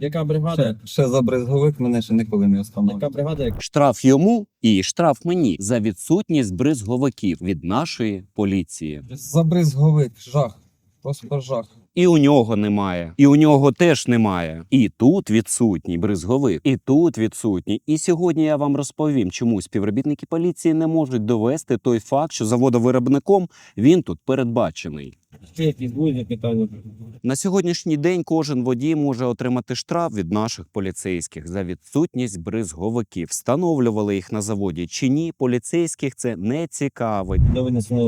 Яка бригада? Ще, ще за брезговик мене ще ніколи не Яка бригада? як- Штраф йому і штраф мені за відсутність бризговиків від нашої поліції. За брезговик, жах. Просто жах. І у нього немає, і у нього теж немає. І тут відсутній бризговик, і тут відсутній. І сьогодні я вам розповім, чому співробітники поліції не можуть довести той факт, що заводовиробником він тут передбачений. На сьогоднішній день кожен водій може отримати штраф від наших поліцейських за відсутність бризговиків. Встановлювали їх на заводі чи ні, поліцейських це не цікавить.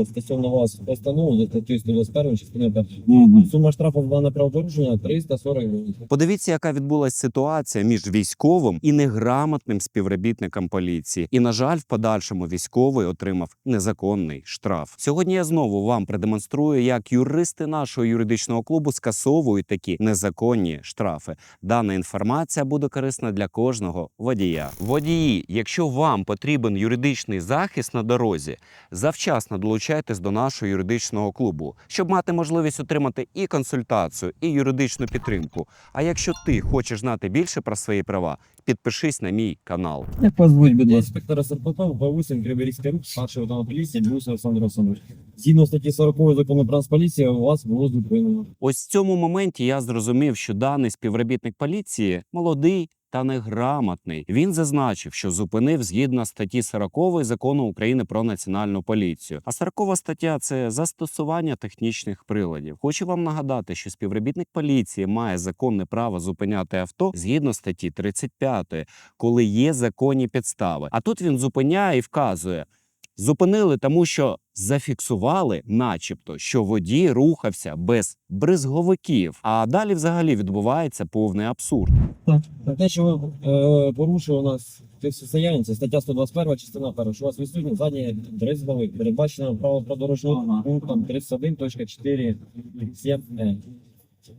Стосовно вас постанову за статтю 121 частини першої. Сума штрафу за дане правопорушення 340 гривень. Подивіться, яка відбулася ситуація між військовим і неграмотним співробітником поліції. І, на жаль, в подальшому військовий отримав незаконний штраф. Сьогодні я знову вам продемонструю, як юристи нашого юридичного клубу скасовують такі незаконні штрафи. Дана інформація буде корисна для кожного водія. Водії, якщо вам потрібен юридичний захист на дорозі, завчасно долучайтесь до нашого юридичного клубу, щоб мати можливість отримати і консультацію, і юридичну підтримку. А якщо ти хочеш знати більше про свої права, підпишись на мій канал. Як вас звуть, будь ласка? Інспектора СРПП Бавусин Криворізький рух, старший поліції Бусин Олександр Олександрович. Згідно статті 40 закону про поліції, у вас було зупинено. Ось в цьому моменті я зрозумів, що даний співробітник поліції молодий. Та неграмотний. Він зазначив, що зупинив згідно статті 40 закону України про національну поліцію. А 40 стаття це застосування технічних приладів. Хочу вам нагадати, що співробітник поліції має законне право зупиняти авто згідно статті 35, коли є законні підстави. А тут він зупиняє і вказує: Зупинили, тому що зафіксували, начебто, що водій рухався без бризговиків. А далі взагалі відбувається повний абсурд. За те, що ви е, порушили у нас состояння, це стаття 121, частина 1, що у вас відсутні задні дрезговик, передбачено право продорожнього Ага. пунктом 31.4.7 е.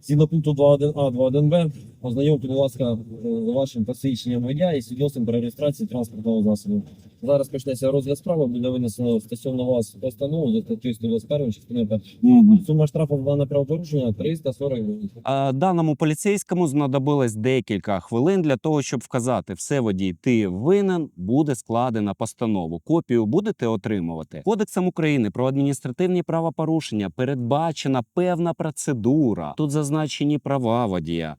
Згідно пункту 2.1а, 2.1б, ознайомте, будь ласка, з вашим посвідченням водія і свідоцтвом про реєстрацію транспортного засобу. Зараз почнеться розгляд справи, буде винесено стосовно вас постанову за статтю 121 частиною 1. Сума штрафу за дане правопорушення 340 гривень. А даному поліцейському знадобилось декілька хвилин для того, щоб вказати все водій, ти винен, буде складена постанову. Копію будете отримувати. Кодексом України про адміністративні правопорушення передбачена певна процедура. Тут зазначені права водія.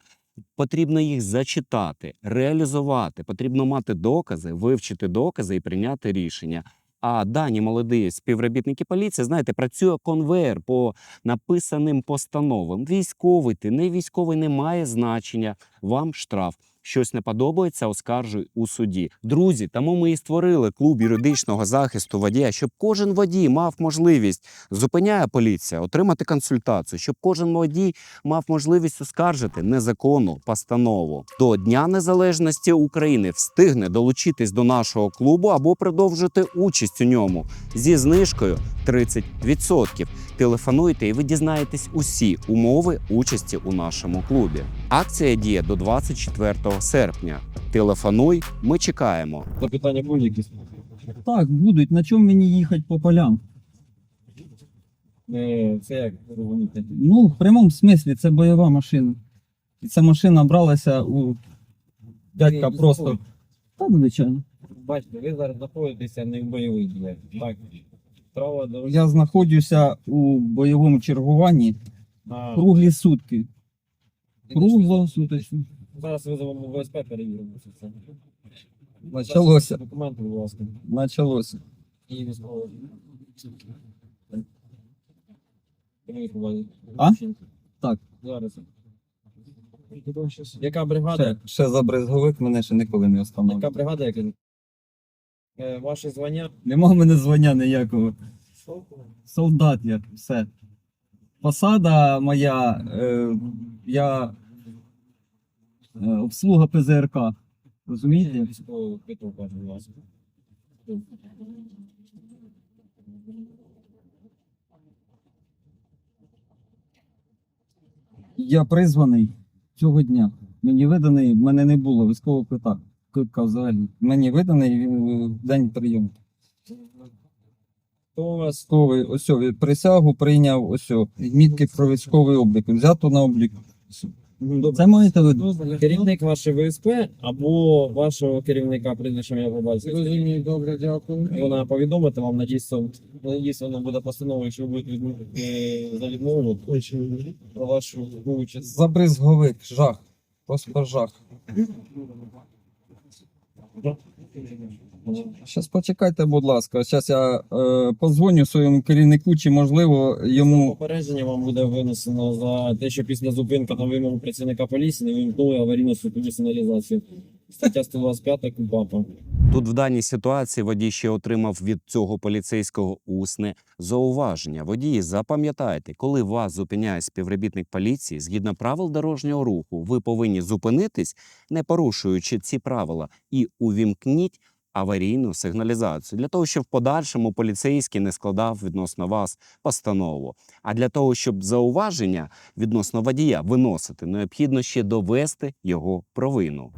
Потрібно їх зачитати, реалізувати. Потрібно мати докази, вивчити докази і прийняти рішення. А дані молоді співробітники поліції, знаєте, працює конвейер по написаним постановам. Військовий ти, не військовий, не має значення. Вам штраф. Щось не подобається, оскаржуй у суді. Друзі, тому ми і створили клуб юридичного захисту водія, щоб кожен водій мав можливість зупиняє поліція, отримати консультацію, щоб кожен водій мав можливість оскаржити незаконну постанову. До Дня Незалежності України встигне долучитись до нашого клубу або продовжити участь у ньому зі знижкою 30%. Телефонуйте і ви дізнаєтесь усі умови участі у нашому клубі. Акція діє до 24 серпня. Телефонуй, ми чекаємо. Запитання будуть якісь? Так, будуть. На чому мені їхати по полям? Е, Це як розумієте? Ну, в прямому смислі це бойова машина. І ця машина бралася у дядька Ти просто. Так, звичайно. Бачите, ви зараз знаходитеся не в бойових діях. Так. Право до Я знаходжуся у бойовому чергуванні А, круглі сутки. Круглосуточно. Зараз визовемо ВСП, перевіримо це все. Почалося. Документи, будь ласка. Почалося. І військові. Приїхали. А? Так. Зараз. Яка бригада? Ще, ще за брезговик мене ще ніколи не Яка бригада, яка? Е, Ваше звання? Нема в мене звання ніякого. Солдат я, все. Посада моя, е, я обслуга ПЗРК. Розумієте? Я призваний цього дня. Мені виданий, в мене не було військового квитка, квитка взагалі. Мені виданий е, в день прийому. Хто? Військовий, ось присягу прийняв, ось о, відмітки про військовий облік. Взято на облік. Ну, добре. Це маєте в виду? Керівник вашої ВСП або вашого керівника прізвищем я побачив. Зрозумів, добре, дякую. Вона повідомити вам, надіюсь, надіюсь, воно буде постанова, якщо ви будете відмов- е, за відмову про вашу участь. Забризговик, жах. Просто жах. Щас почекайте, будь ласка. Зараз я е, позвоню своєму керівнику, чи можливо йому. Попередження вам буде винесено за те, що після зупинки на вимогу працівника поліції не вимкнули аварійну світову сигналізацію. Стаття 125 КУПАПа. Тут в даній ситуації водій ще отримав від цього поліцейського усне зауваження. Водії, запам'ятайте, коли вас зупиняє співробітник поліції, згідно правил дорожнього руху, ви повинні зупинитись, не порушуючи ці правила, і увімкніть аварійну сигналізацію для того, щоб в подальшому поліцейський не складав відносно вас постанову. А для того, щоб зауваження відносно водія виносити, необхідно ще довести його провину.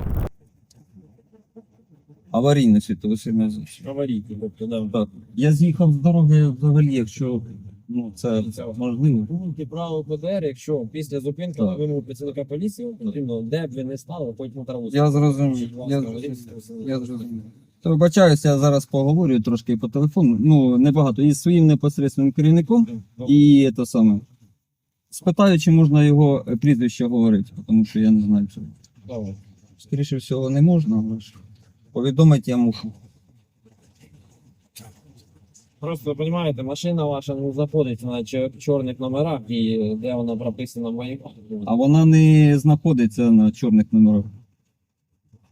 Аварійну світову сигналізацію. Аварійки, тобто, да. Так. Я з'їхав з дороги взагалі, якщо ну, це можливо. Пункти правил ПДР, якщо після зупинки Так. вимогу працівника поліції, потрібно, де б ви не стали, потім на траву. Я зрозумів. Я зрозумів. Я зрозумів. То вибачаюся, я зараз поговорю трошки по телефону. Ну, небагато. Із своїм непосереднім керівником і те саме. Спитаю, чи можна його е, прізвище говорити, тому що я не знаю. Давай. Скоріше всього, не можна, але ж повідомити я мушу. Просто розумієте, машина ваша не знаходиться на чор- чорних номерах, і де вона прописана в моїй А вона не знаходиться на чорних номерах.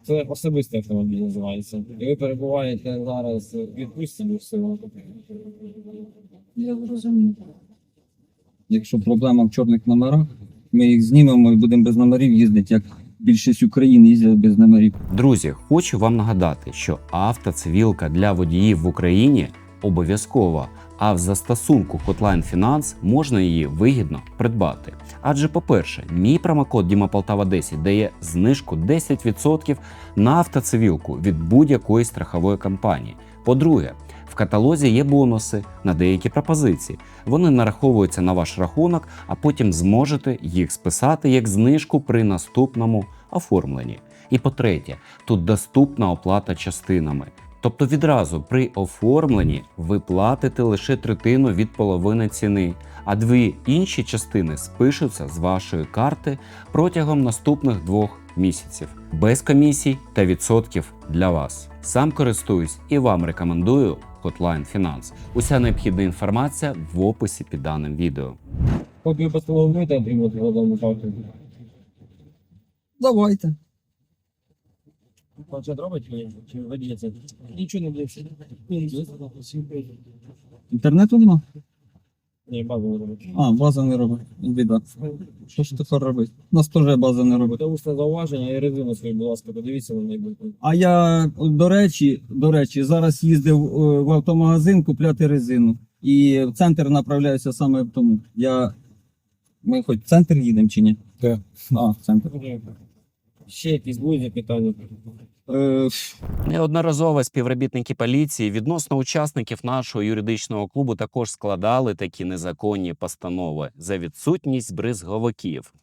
Це особистий автомобіль називається. І ви перебуваєте зараз в відпустці в село. Я розумію. Якщо проблема в чорних номерах, ми їх знімемо і будемо без номерів їздити, як більшість України їздять без номерів. Друзі, хочу вам нагадати, що автоцивілка для водіїв в Україні обов'язкова, а в застосунку Hotline Finance можна її вигідно придбати. Адже, по-перше, мій промокод Діма Полтава 10 дає знижку 10% на автоцивілку від будь-якої страхової компанії. По-друге, в каталозі є бонуси на деякі пропозиції. Вони нараховуються на ваш рахунок, а потім зможете їх списати як знижку при наступному оформленні. І по-третє, тут доступна оплата частинами. Тобто відразу при оформленні ви платите лише третину від половини ціни, а дві інші частини спишуться з вашої карти протягом наступних двох місяців без комісій та відсотків для вас. Сам користуюсь і вам рекомендую Hotline Finance. Уся необхідна інформація в описі під даним відео. Копію постанови будете отримати одному Давайте. Планшет робить чи водіється? Нічого не буде. Інтернету нема? Ні, базу не робить. А, база не робить. Біда. Що ж тепер робити? У нас теж база не робить. Буде усне зауваження і резину свою, будь ласка, подивіться на неї. А я, до речі, до речі, зараз їздив е, в автомагазин купляти резину. І в центр направляюся саме тому. Я. Ми хоч в центр їдемо чи ні? Так. А, в центр. Ще якісь будуть запитання? Е, Неодноразово співробітники поліції відносно учасників нашого юридичного клубу також складали такі незаконні постанови за відсутність бризговиків.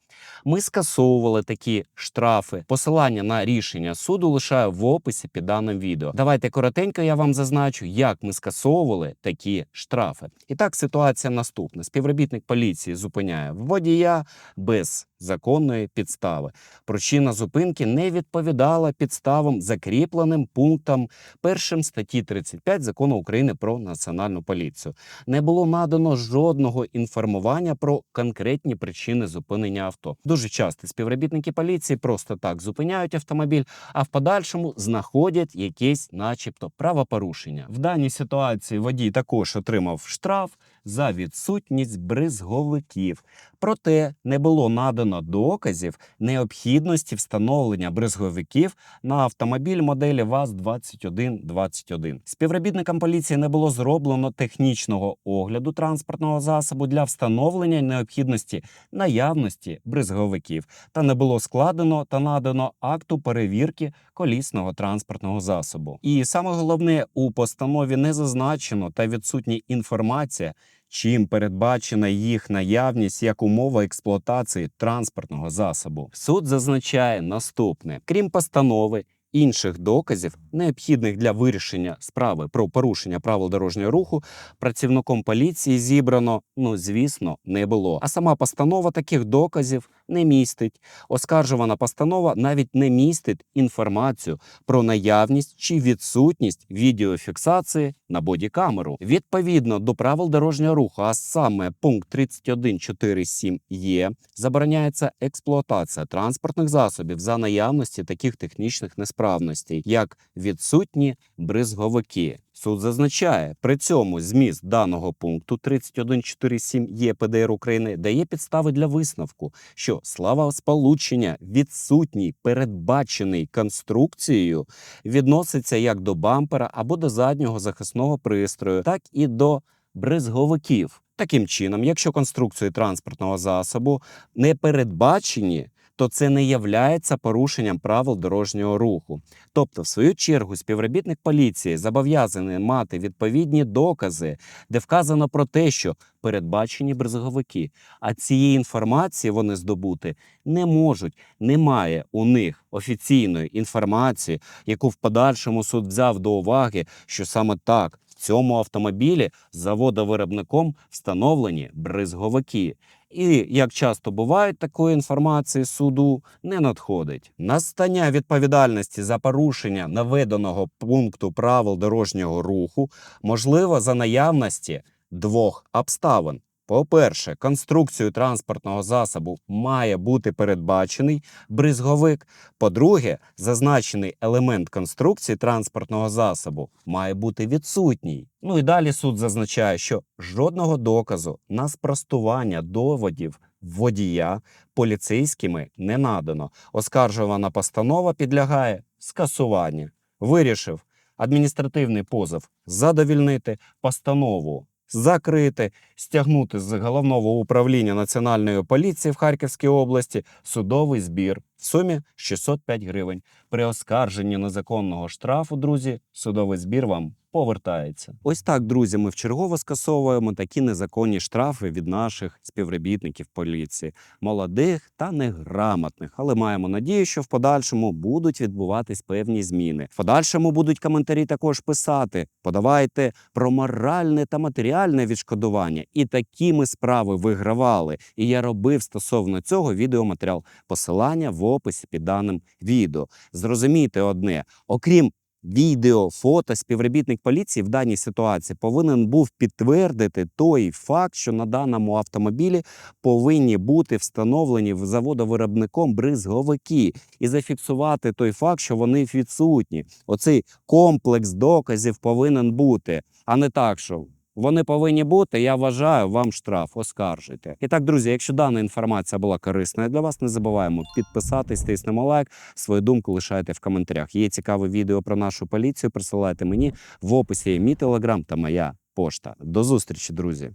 Ми скасовували такі штрафи. Посилання на рішення суду лишаю в описі під даним відео. Давайте коротенько я вам зазначу, як ми скасовували такі штрафи. І так ситуація наступна: співробітник поліції зупиняє водія без законної підстави. Причина зупинки не відповідала підставам, закріпленим пунктам першим статті 35 закону України про національну поліцію. Не було надано жодного інформування про конкретні причини зупинення авто. Дуже часто співробітники поліції просто так зупиняють автомобіль, а в подальшому знаходять якісь, начебто, правопорушення. В даній ситуації водій також отримав штраф за відсутність бризговиків. Проте не було надано доказів необхідності встановлення бризговиків на автомобіль моделі ВАЗ-2121. Співробітникам поліції не було зроблено технічного огляду транспортного засобу для встановлення необхідності наявності бризговиків та не було складено та надано акту перевірки колісного транспортного засобу. І саме головне у постанові не зазначено та відсутня інформація чим передбачена їх наявність як умова експлуатації транспортного засобу. Суд зазначає наступне: крім постанови. Інших доказів, необхідних для вирішення справи про порушення правил дорожнього руху, працівником поліції зібрано, ну звісно, не було. А сама постанова таких доказів не містить. Оскаржувана постанова навіть не містить інформацію про наявність чи відсутність відеофіксації на бодікамеру. Відповідно до правил дорожнього руху, а саме пункт 31.4.7 є, забороняється експлуатація транспортних засобів за наявності таких технічних несправностей, як відсутні бризговики. Суд зазначає, при цьому зміст даного пункту 31.4.7 є ПДР України дає підстави для висновку, що слава сполучення відсутній, передбачений конструкцією, відноситься як до бампера або до заднього захисного пристрою, так і до бризговиків. Таким чином, якщо конструкції транспортного засобу не передбачені, то це не являється порушенням правил дорожнього руху. Тобто, в свою чергу, співробітник поліції зобов'язаний мати відповідні докази, де вказано про те, що передбачені бризговики, а цієї інформації вони здобути не можуть. Немає у них офіційної інформації, яку в подальшому суд взяв до уваги, що саме так. В цьому автомобілі заводовиробником встановлені бризговики. І як часто буває, такої інформації суду не надходить. Настання відповідальності за порушення наведеного пункту правил дорожнього руху можливо за наявності двох обставин. По-перше, конструкцію транспортного засобу має бути передбачений бризговик. По-друге, зазначений елемент конструкції транспортного засобу має бути відсутній. Ну і далі суд зазначає, що жодного доказу на спростування доводів водія поліцейськими не надано. Оскаржувана постанова підлягає скасуванню. Вирішив адміністративний позов задовільнити постанову. Закрити, стягнути з головного управління національної поліції в Харківській області судовий збір в сумі 605 гривень. При оскарженні незаконного штрафу, друзі, судовий збір вам повертається. Ось так, друзі, ми вчергово скасовуємо такі незаконні штрафи від наших співробітників поліції, молодих та неграмотних. Але маємо надію, що в подальшому будуть відбуватись певні зміни. В подальшому будуть коментарі також писати. Подавайте про моральне та матеріальне відшкодування. І такі ми справи вигравали. І я робив стосовно цього відеоматеріал. Посилання в описі під даним відео. Зрозумійте одне, окрім відео, фото, співробітник поліції в даній ситуації повинен був підтвердити той факт, що на даному автомобілі повинні бути встановлені заводовиробником бризговики і зафіксувати той факт, що вони відсутні. Оцей комплекс доказів повинен бути, а не так, що. Вони повинні бути. Я вважаю, вам штраф оскаржуйте. І так, друзі, якщо дана інформація була корисною для вас, не забуваємо підписатись, тиснемо лайк. Свою думку лишайте в коментарях. Є цікаве відео про нашу поліцію. Присилайте мені в описі є мій телеграм та моя пошта. До зустрічі, друзі.